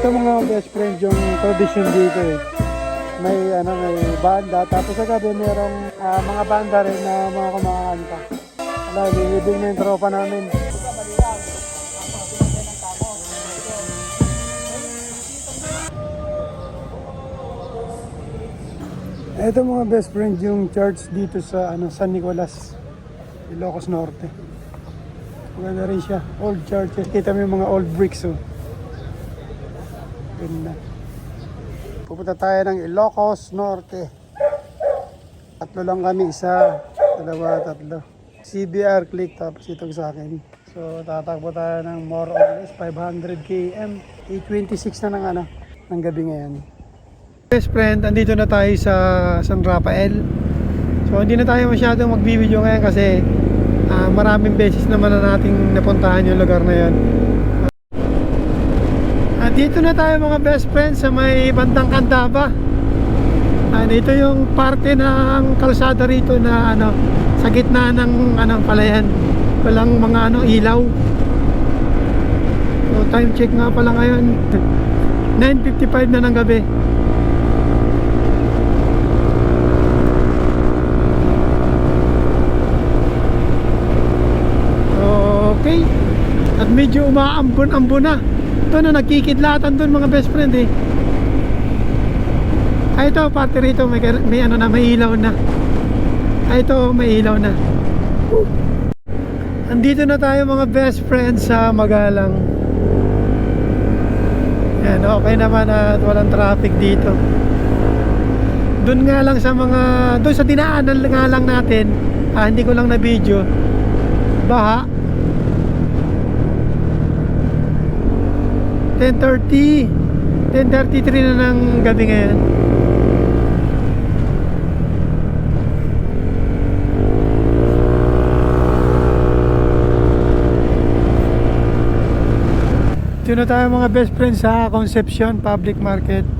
Ito mga best friend yung tradition dito eh. May ano may banda tapos sa gabi merong ah, mga banda rin na mga kumakanta. Wala, lilibing na yung tropa namin. Ito mga best friend yung church dito sa ano San Nicolas, Ilocos Norte. Maganda rin siya. Old churches. Kita mo yung mga old bricks oh. Ganda. Pupunta tayo ng Ilocos Norte. Tatlo lang kami. Isa, dalawa, tatlo. CBR click tapos itong sa akin. So tatakbo tayo ng more or less 500 km. 826 na ng ano, ng gabi ngayon. Best friend, andito na tayo sa San Rafael. So hindi na tayo masyadong magbibideo ngayon kasi ah, maraming beses naman na nating napuntahan yung lugar na yon. Dito na tayo mga best friends sa may bandang Candaba. Ah, dito yung parte ng kalsada rito na ano sa gitna ng ano palayan. Walang mga ano ilaw. So time check nga pala ngayon. 9.55 na ng gabi. Okay. At medyo umaambon-ambon na. Ito na nagkikidlatan doon mga best friend eh. Ay ito, parte rito may, may ano na, may ilaw na. Ay ito, may ilaw na. Woo. Andito na tayo mga best friends sa Magalang. Yan, okay naman at walang traffic dito. Doon nga lang sa mga, doon sa dinaanan nga lang natin, ah, hindi ko lang na video, baha. 10.30 10.33 na ng gabi ngayon. Dito na tayo mga best friends sa Concepcion Public Market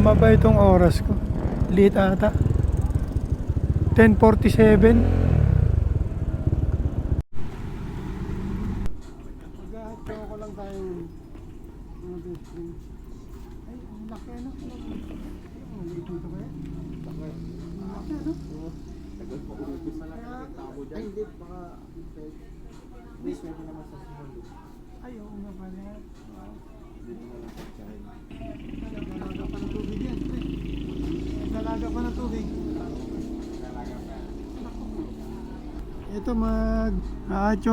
Tama ba itong oras ko? Late ata. 10.47. Mag-ahatyo ko lang tayo mga best friend. Ay, ang laki ano? Ang dito ba yan? Ang laki ano? Ay, hindi. Baka... Please, pwede naman sa sumunod. Ay, oo nga pala. Wow. Hindi naman sa child. Nalaga pa ng tubig yan. pre. Nalaga pa ng tubig. Ito mag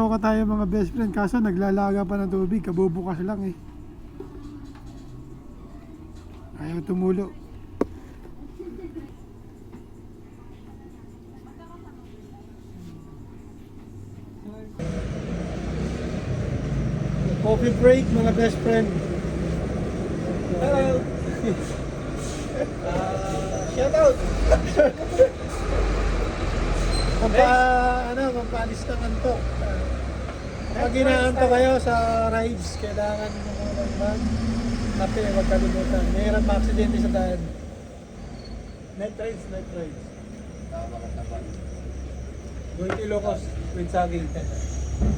ka tayo mga best friend kaso naglalaga pa ng tubig kabubukas lang eh. Ayaw tumulo. Coffee break mga best friend. Hello! shout out! Pampa, ano, pampalis ng antok. Kapag inaantok kayo sa rides, kailangan mo mga bag. Kape, huwag kalimutan. Mayroon ma-aksidente sa daan. Net rides, net rides. Going Ilocos with saging.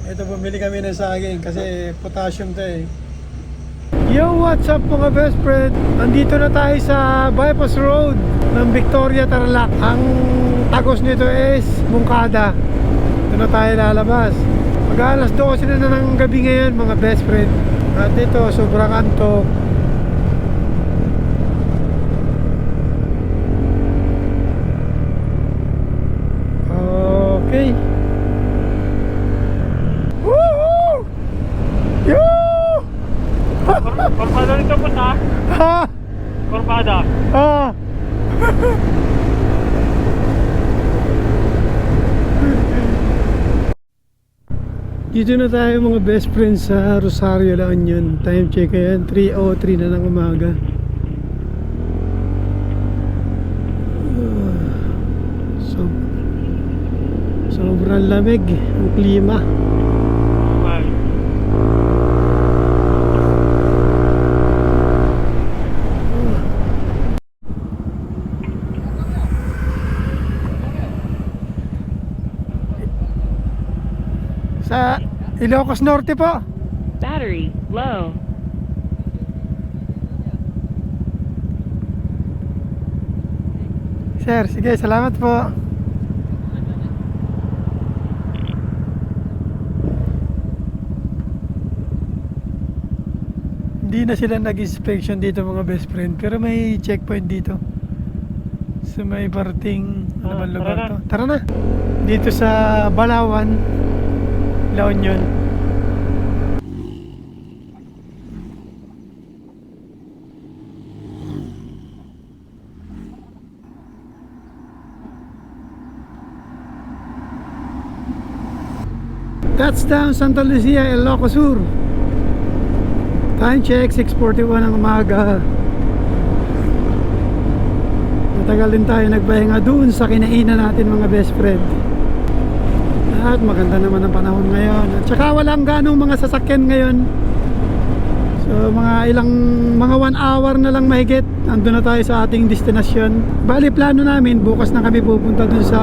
Ito, bumili kami ng saging kasi potassium to eh. Yo, what's up mga best friend? Nandito na tayo sa bypass road ng Victoria Tarlac. Ang tagos nito is Mungkada. Ito na tayo lalabas. Mag alas 12 na na ng gabi ngayon mga best friend. At ito, sobrang antok. Okay. Woohoo! Yoo! Korbada nito po sa Ha! Korbada. Ah! Dito na tayo mga best friends sa Rosario La Union. Time check ngayon, 3.03 na ng umaga. Ah, So, sobrang lamig ang klima. Ay, Sa Ilocos Norte po. Battery low. Sir, sige, salamat po. Hindi na sila nag-inspection dito mga best friend. Pero may checkpoint dito. Sa may parting ano Ah, ba lugar tara na. to? Tara na. Dito sa Balawan, La Union. Touchdown Santa Lucia, Ilocos Sur. Time check, 6.41 ng umaga. Matagal din tayo nagpahinga doon sa kinainan natin mga best friend. At maganda naman ang panahon ngayon. At saka walang ganong mga sasakyan ngayon. So mga ilang, mga 1 hour na lang mahigit. Ando na tayo sa ating destinasyon. Bali plano namin, bukas na kami pupunta doon sa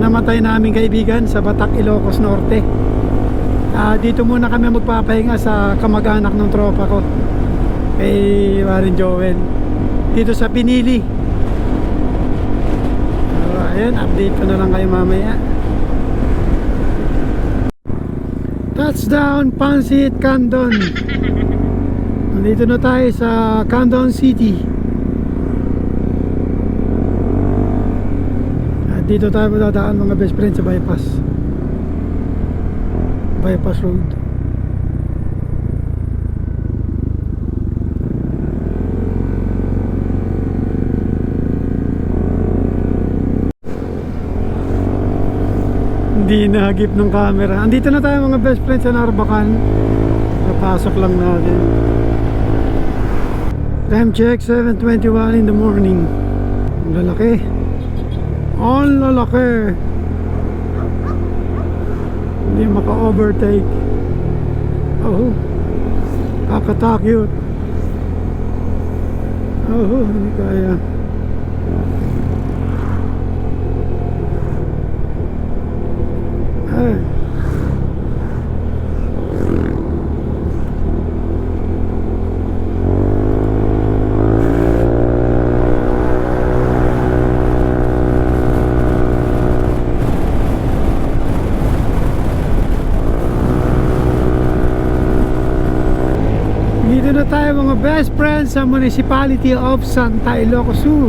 namatay naming kaibigan sa Batak, Ilocos Norte. Ah, dito muna kami magpapahinga sa kamag-anak ng tropa ko. Kay Warren Joel. Dito sa Pinili. So, ayun, update ko na lang kayo mamaya. Touchdown Pansit Candon. Nandito na tayo sa Candon City. At dito tayo madadaan mga best friends sa bypass. Bypass Road. Hindi nahagip ng camera. Andito na tayo mga best friends sa Narbacan. Napasok lang natin. Time check 7.21 in the morning. Ang lalaki. Ang lalaki. Hindi maka-overtake. Oh. Kakatakyot. Oh, hindi kaya. Ay. Dito na tayo mga best friends sa Municipality of Santa Ilocos Sur.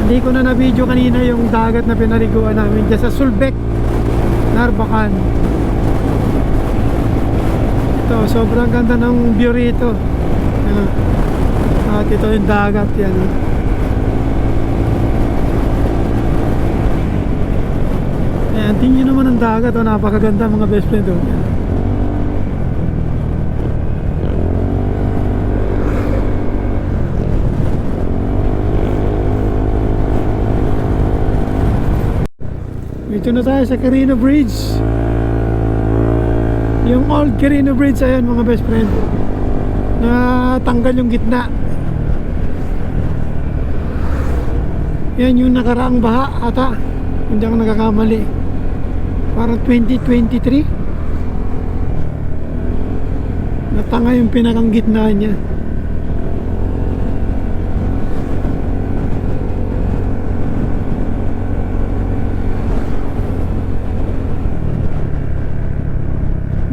Hindi ko na na-video kanina yung dagat na pinaliguan namin dyan sa Sulbec, Narbacan. Ito, sobrang ganda ng view rito. At ito yung dagat yan. Ayan, tingin naman ang dagat. Oh, napakaganda mga best friend. Oh. Dito na tayo sa Carino Bridge. Yung old Carino Bridge, ayan mga best friend. Na tanggal yung gitna. Yan yung nakaraang baha ata. Hindi ako nakakamali. Parang 2023. Natanga yung pinakang gitna niya.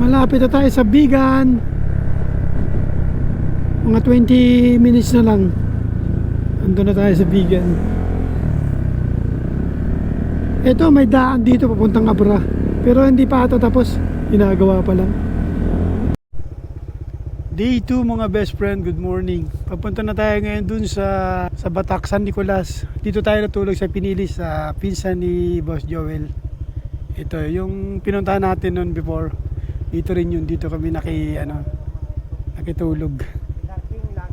Malapit na tayo sa Bigan. Mga 20 minutes na lang. Ando na tayo sa Bigan. Ito may daan dito papuntang Abra. Pero hindi pa ata tapos. Ginagawa pa lang. Day 2 mga best friend, good morning. Papunta na tayo ngayon dun sa sa Batak, San Nicolas. Dito tayo natulog sa Pinili sa pinsan ni Boss Joel. Ito, yung pinuntahan natin noon before. Dito rin yun, dito kami naki, ano, nakitulog. Parking lang.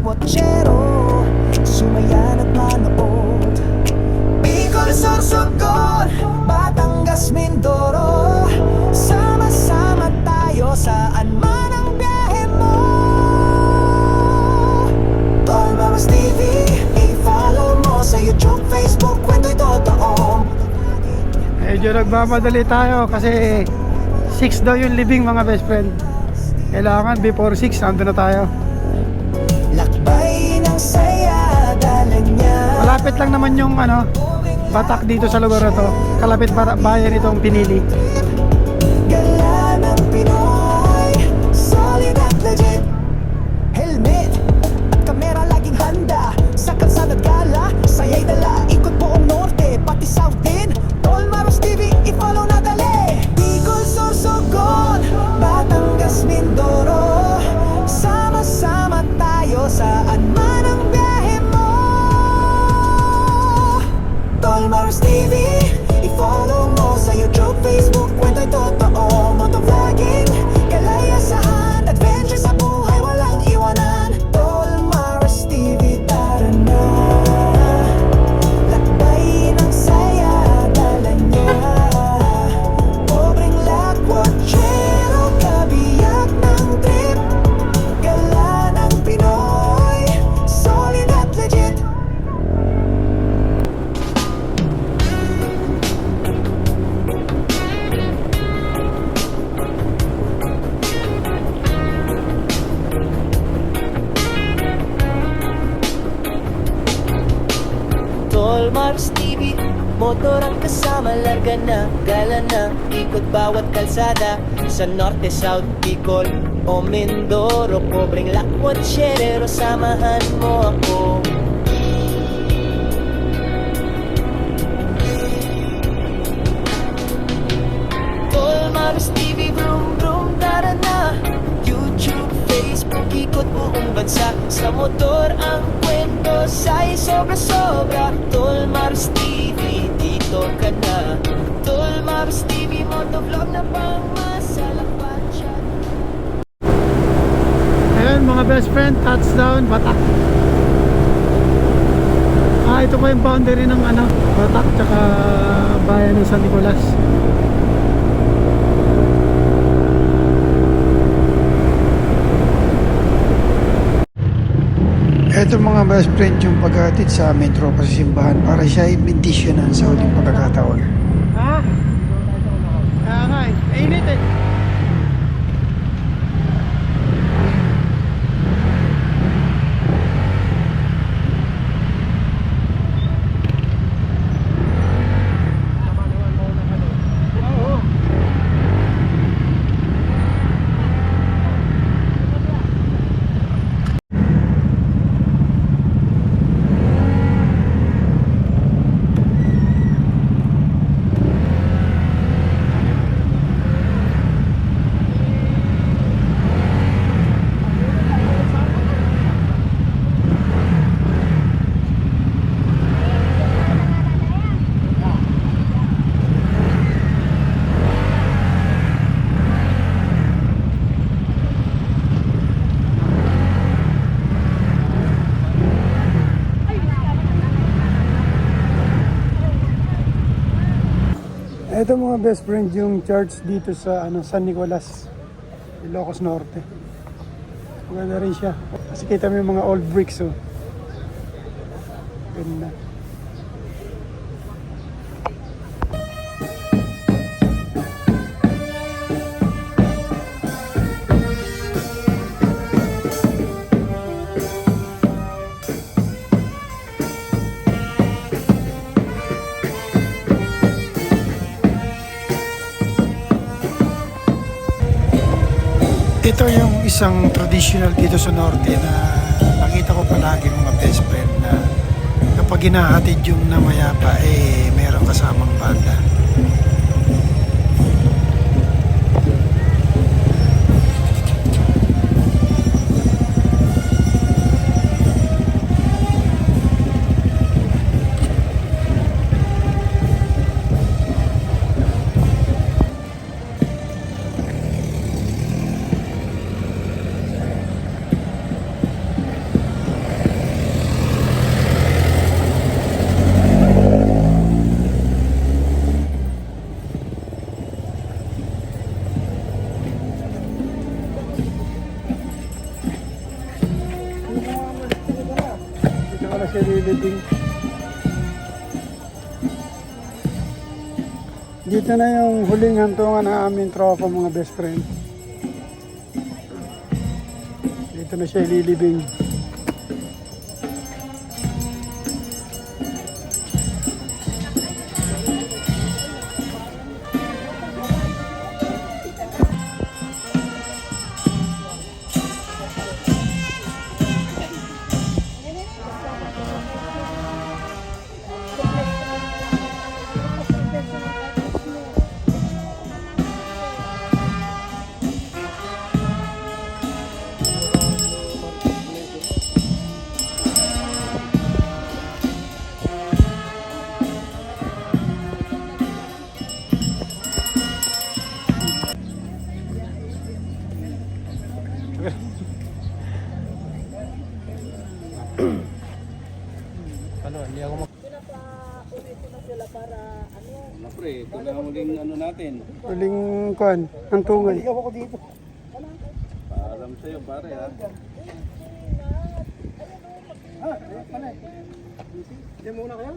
Lakwatsero Sumayan at manood Bicol, Sorsogon Batangas, Mindoro Sama-sama tayo saan man ang biyahe mo Tolmamas TV I-follow mo sa YouTube, Facebook Kwento'y totoo Medyo nagmamadali tayo kasi 6 daw yung living mga best friend. Kailangan before 6, nandun na tayo. Malapit lang naman yung ano, batak dito sa lugar na to. Kalapit bayan itong pinili. Sa norte, south, Bicol o Mindoro. Pobreng lakwat, syerero, samahan mo ako. Tolmars TV, vroom vroom, tara na. YouTube, Facebook, ikot buong bansa. Sa motor ang kwento, sa'y sobra-sobra. Tolmars TV, dito ka na. Tolmars TV, motovlog na pang Ayun mga best friend, touchdown, Batak. Ah, ito pa yung boundary ng ano, Batak tsaka bayan ng San Nicolas. Ito mga best friend yung paghatid sa amin tropa sa simbahan para siya ay bendisyonan sa huling pagkakataon. Ha? Kaya nga eh, init eh. Ito mga best friend yung church dito sa ano San Nicolas, Ilocos Norte. Maganda rin siya. Kasi kita mo yung mga old bricks oh. Ganda. Ito yung isang traditional dito sa Norte na nakita ko palagi mga best friend na kapag hinahatid yung namayapa eh meron kasamang banda. Lilibing. Dito na yung huling hantungan ng aming tropa mga best friend. Dito na siya lilibing. Ano, hindi ako mak... Ano pre, ito na ang huling ano natin. Huling kuan, hantungan. ako dito. Paalam sa'yo pare ha. Ah, ayun pala eh. Diyan muna kayo?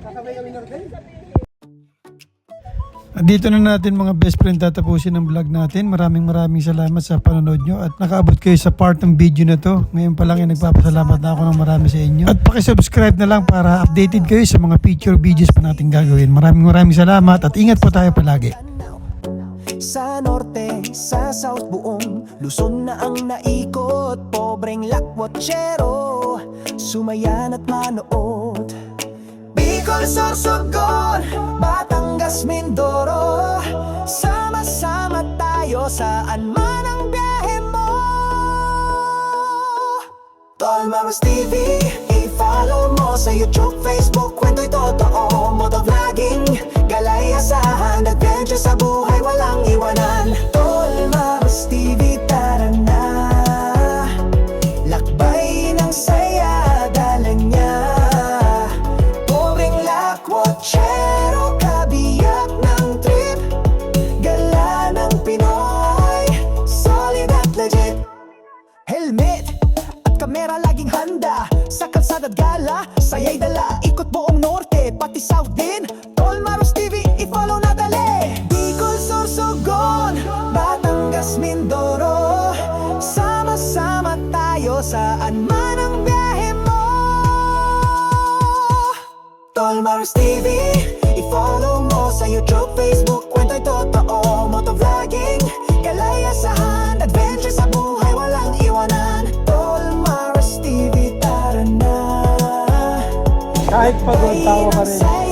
Kakabay kami norte? Dito na natin mga best friend tatapusin ang vlog natin. Maraming maraming salamat sa panonood nyo at nakaabot kayo sa part ng video na to. Ngayon pa lang ay nagpapasalamat na ako ng marami sa inyo. At pakisubscribe na lang para updated kayo sa mga future videos pa natin gagawin. Maraming maraming salamat at ingat po tayo palagi. Sa norte, sa south buong Luzon na ang naikot Pobreng lakwatsero Sumayan at manood Bicol, Sorsogon Batangas, Mindoro. Sama-sama tayo Saan man ang biyahe mo. Tolmaros TV I-follow mo sa YouTube, Facebook Kwento'y totoo. Motovlogging Galayasahan Adventure sa buhay saan man ang biyahe mo. Tolmaros TV I-follow mo sa YouTube, Facebook Kwento'y totoo, motovlogging Kalayasahan, adventure sa buhay Walang iwanan. Tolmaros TV, tara na. Kahit pagod, tawa ka rin.